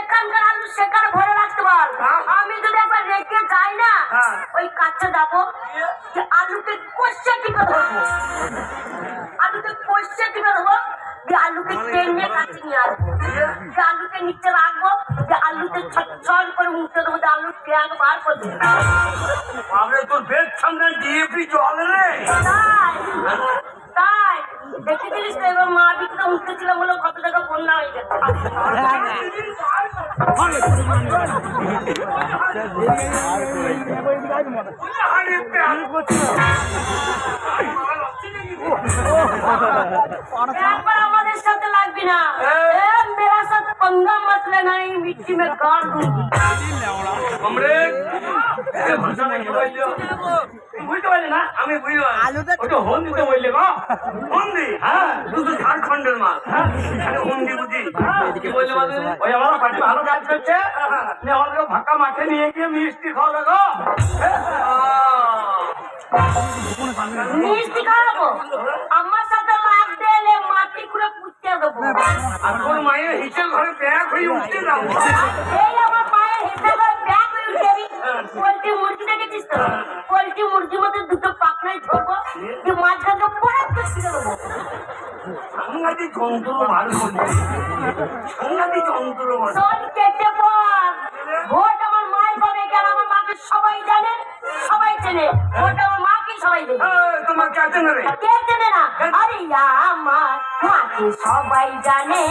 যেখানকার আলু সেখানে ভরে রাখতে বল। হ্যাঁ। আমি যদি একবার রেখে যাই না হ্যাঁ। ওই কাছে যাব যে আলুকে কষে টিপে ধরবো। আলুকে কষে টিপে ধরবো যে আলুকে টেনে কাছে নিয়ে আসব। যে আলুকে নিচে রাখব যে আলুতে ছট করে মুখতে দেবো যে আলুর ট্যাগ বার করে দেবো তোর বেদ সামনে ডিএপি জল রে। তাই তাই দেখেছিলিস তো এবার মা বিক্রে উঠতেছিলাম বলে কত টাকা বন্যা হয়ে গেছে আরে প্যান একবার আমাদের সাথে লাগবি না এ মেরা সাথ पंगा मत लेना ये मिट्टी में गाड़ दूंगी আমরে না আমি বুঝতে পারলি ওটা হন্দিতে বললে গো। হন্দি? হ্যাঁ শুধু ঝাড়খণ্ডের মাল। হ্যাঁ হন্দি বুঝি। বললে ওই আমার পার্টি ভালো কাজ করছে নিয়ে ফাঁকা মাঠে নিয়ে গিয়ে মিষ্টি খাওয়াবে গো। মিষ্টি খাওয়াবো? আমার সাথে মাটি খুঁড়ে পুঁততে দেবো। আর তোর মায়ের হিসেব ঘরে ব্যাগ হয়ে উঠতে যাব। আমার পায়ের হেঁটে যে মাঝখানে পড়ে ছিঁড়ে দেবো সাংঘাতিক যন্ত্র করছে সাংঘাতিক যন্ত্র শোন কেটে পর ভোট আমার মাই পাবে কেন আমার মাকে সবাই জানে সবাই চেনে। ভোট আমার মাকে সবাই দেবে। তোমার কাছে না রে? কে চেনে না? আরে আমার মাকে সবাই জানে।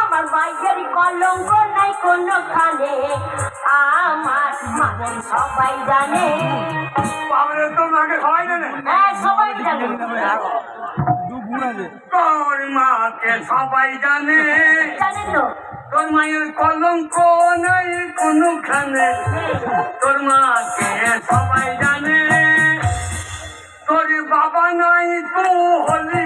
আমার মায়ের কলঙ্ক নাই কোনখানে। আমার মাকে সবাই জানে। হ্যাঁ তোর মাকে সবাই জানে। তোর মায়ের কলঙ্ক নাই কোনখানে তোর মাকে সবাই জানে। তোর বাবা নাই তো হলি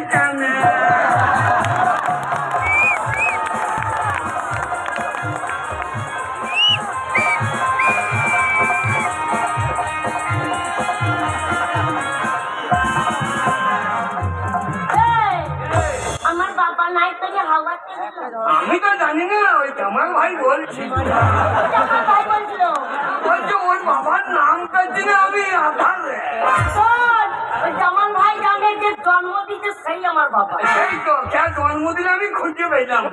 আমি তো জানি না ওই জামাল ভাই বলছি বলছে ওর বাবার নাম করছি না আমি আধার ভাই জানে যে জন্ম দিতে সেই আমার বাবা। সেই তো কে জন্মদিন আমি খুঁজে পেলাম।